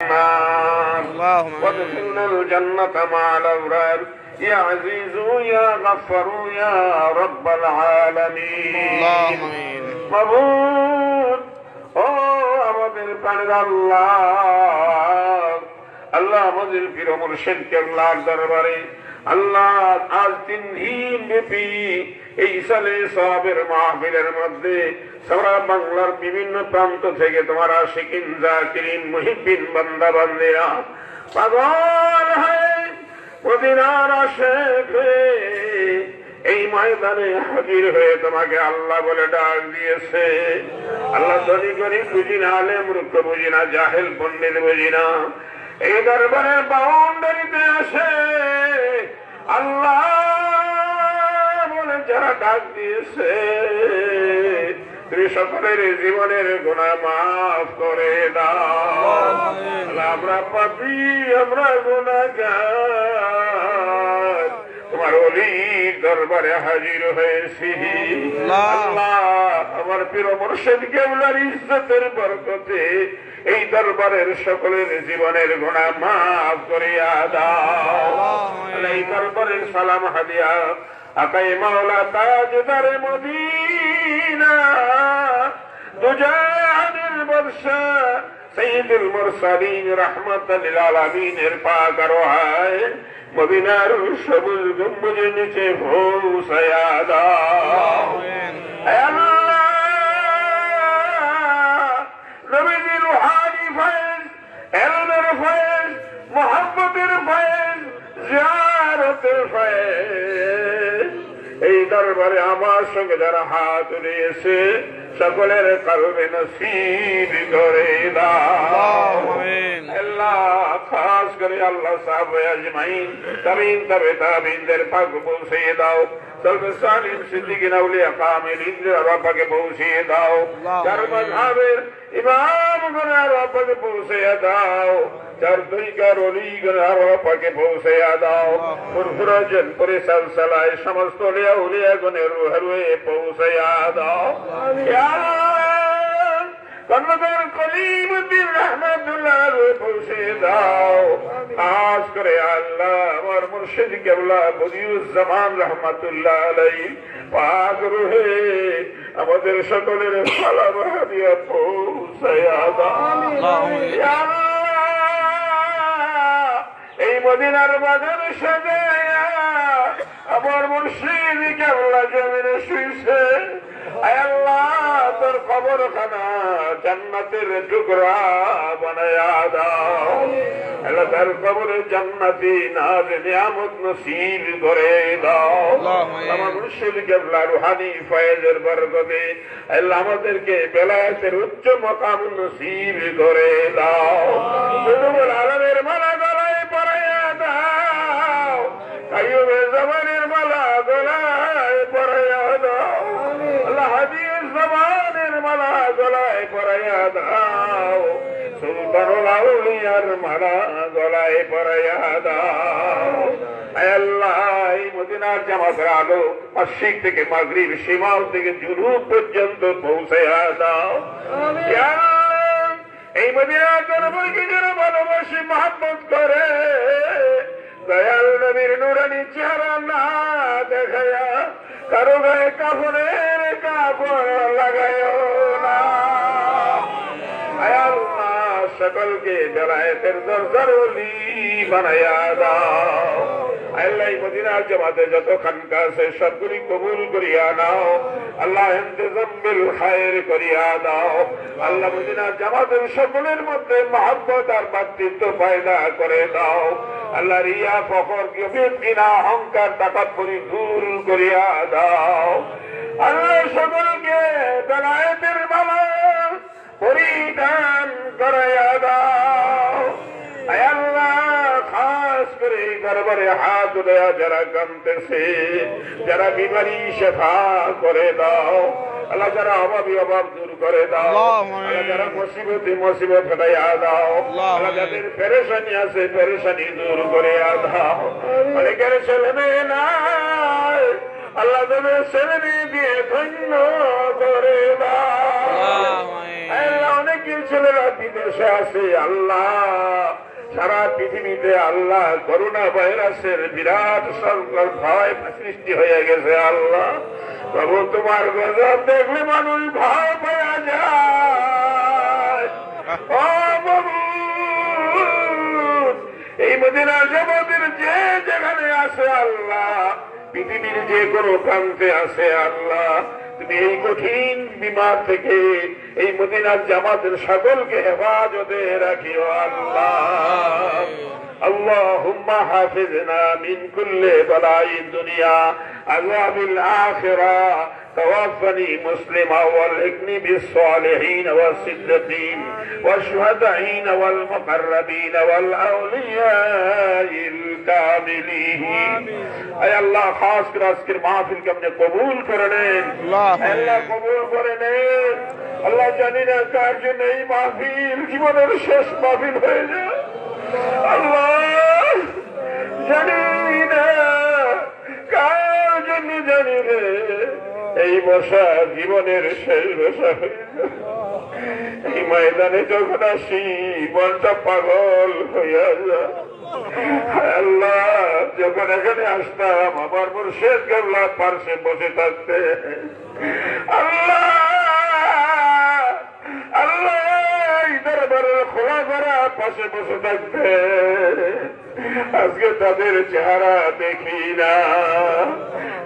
النار اللهم وادخلنا الجنة مع الأبرار يا عزيز يا غفر يا رب العالمين اللهم آمين মাবুদ ও আমাদের প্রাণের আল্লাহ আল্লাহ আমাদের প্রিয় মুর্শিদ কেবলার দরবারে আল্লাহ আজ তিন দিন ব্যাপী এই সালে সবের মাহফিলের মধ্যে সারা বাংলার বিভিন্ন প্রান্ত থেকে তোমার আশিকিন জাকিরিন মুহিবিন বান্দা বান্দিরা পাগল হয় মদিনার এই ময়দানে হাজির হয়ে তোমাকে আল্লাহ বলে ডাক দিয়েছে। আল্লাহ ধনী গরিব বুঝি না, আলে মূর্খ বুঝি না, জাহেল পণ্ডিত বুঝি না। এই দরবারের বাউন্ডারিতে আসে আল্লাহ বলে যারা ডাক দিয়েছে। তুমি সকলের জীবনের গুণা মাফ করে দাও। আমরা পাপি আমরা গুণাগার। তোমার অলির দরবারে হাজির হয়েছি। আল্লাহ। আমার প্রিয় মুর্শিদ কেবলার ইজ্জতের বরকতে এই দরবারের সকলের জীবনের গুণা মাফ করিয়া দাও। এই দরবারের সালাম হাদিয়া আকাই মাওলা তাজদারে মদিনা দুজানের বর্ষা, সঈদুল মুরসালিন রহমত আলামিনের পাক রোহায় মদিনার সবুজ গম্বুজের নিচে ভৌসায়া দাও দরবারে আমার সঙ্গে যারা হাত উড়িয়েছে সকলের কারণে নসিব করে দাও আল্লাহ খাস করে আল্লাহ সাহেব আজমাইন তাবিন তবে তাবিনদের পাক পৌঁছিয়ে দাও সর্ব সালিম সিদ্দিকিন আউলিয়া কামিলিনদের রব্বাকে পৌঁছিয়ে দাও যার মাযহাবের ইমাম গুনার রব্বাকে পৌঁছিয়ে দাও যার তরিকার অলি গুনার রব্বাকে পৌঁছিয়ে দাও ফুরফুরাজন পরে সালসালায় সমস্ত লিয়া উলিয়া গুনের রুহে রুহে পৌঁছিয়ে দাও ইয়া আল্লাহ, কর্ণধার কলিমুদ্দিন রহমতুল্লাহ পৌঁছে দাও খাস করে আল্লাহ আমার মুর্শিদ কেবলা বদিউজ্জামান রহমতুল্লাহ আলাই পাক রুহে আমাদের সকলের সালাম হাদিয়া পৌঁছে দাও আল্লাহ, এই মদিনার বাজার সাজায়া আমার মুর্শিদ কেবলা জমিনে আয় আল্লাহ তোর খবর খানা জান্নাতের টুকরা বানায়া দাও। আল্লাহ তার কবরে জান্নাতি নাজ নিয়ামত নসিব করে দাও। আমার মুর্শিদ কেবলা রুহানি ফয়েজের বরকতে আল্লাহ আমাদেরকে বেলায়েতের উচ্চ মকাম নসিব করে দাও। আলমের মালা গলায় পরাইয়া দাও। সুলতানুল আউলিয়ার মালা গলায় পরাইয়া দাও। আল্লাহ মদিনার জামাতের আলো মসজিদ থেকে মাগরিব সীমাও থেকে জুনু পর্যন্ত পৌঁছে দাও। এই মদিনার দরবারকে যারা ভালোবাসি মহাব্বত করে। দয়াল নবীর নুরানি চেহারা না দেখায়া কারও গায়ে কাপড়ের কাপড় লাগায় সকলকে দরজার বানায়া দাও। জামাতের সকলের মধ্যে মহাব্বত আর মাতৃত্ব পয়দা করে দাও। আল্লাহ রিয়া ফখর অহংকার তাকাপুরি দূর করিয়া দাও। আল্লাহ সকলকে বেলায়েতের মালা পরিধান করাইয়া দাও আল্লাহ খাস করে হাত দেয়া যারা কামতেছে যারা বিমারি শেফা করে দাও আল্লাহ যারা অভাবী অভাব দূর করে দাও আল্লাহ যারা মুসিবতে মুসিবত হটাইয়া দাও আল্লাহ যাদের পেরেশানি আছে পেরেশানি দূর করে দাও। অনেকের ছেলে মেয়ে নাই আল্লাহ তাদের ছেলে মেয়ে দিয়ে ধন্য করে দাও। অনেকে ছেলেরা বিদেশে আছে, আল্লাহ। সারা পৃথিবীতে আল্লাহ করোনা ভাইরাসের বিরাট সরকার ভয় সৃষ্টি হয়ে গেছে, আল্লাহ। তবু তোমার গজব দেখলে মানুষ ভয় পাওয়া যায়। এই মদিনা জগতের যে যেখানে আছে, আল্লাহ, পৃথিবীর যে কোনো প্রান্তে আছে, আল্লাহ। তুমি এই কঠিন বিমার থেকে এই মদিনার জামাতের সকলকে হেফাজতে রাখিও আল্লাহ اللهم حافظنا من كل بلاء الدنيا عذاب الآخرة توفني مسلما والحقني بالصالحين والصديقين والشهداء والمقربين والأولياء الكاملين أي الله خاص করে আজকের মাহফিলকে আপনি কবুল করে নেন আল্লাহ। আল্লাহ কবুল করে নেন আল্লাহ জানি না কার জন্য এই মাহফিল জীবনের শেষ মাহফিল হয়ে যায়। আল্লাহ জানি না কার জন্য জানি রে, এই বসা জীবনের শেষ বসা হয়ে। এই ময়দানে যখন আসি, মনটা পাগল হইয়া যায়। আল্লাহ, যখন এখানে আসতাম, আমার মুর্শেদ গেল্লা পার্শ্বে বসে থাকতে। আল্লাহ পাশে বসে থাকতে আজকে তাদের চেহারা দেখি না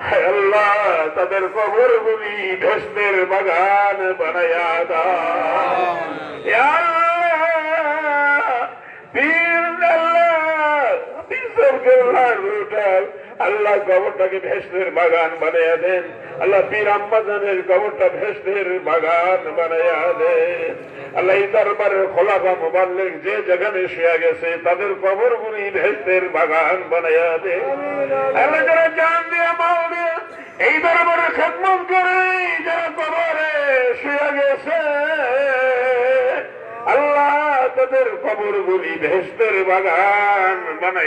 হায় আল্লাহ তাদের কবরগুলি ভেস্তের বাগান বানায়া দাও ইয়া আল্লাহ, কবরটাকে ভেস্তের বাগান বানাইয়া দেন। আল্লাহ পীর আম্মাজানের কবরটা ভেস্তের বাগান বানাইয়া দেন। আল্লাহ দরবারের খোলাফা মোবাল্লিক যে যেখানে শুয়ে গেছে তাদের কবরগুলি ভেস্তের বাগান বানাইয়া দেন। যারা জান দিয়ে মাল এই দরবারে খেদমত করে যারা কবরে শুয়ে গেছে আল্লাহ তাদের কবরগুলি ভেস্তের বাগান বানাই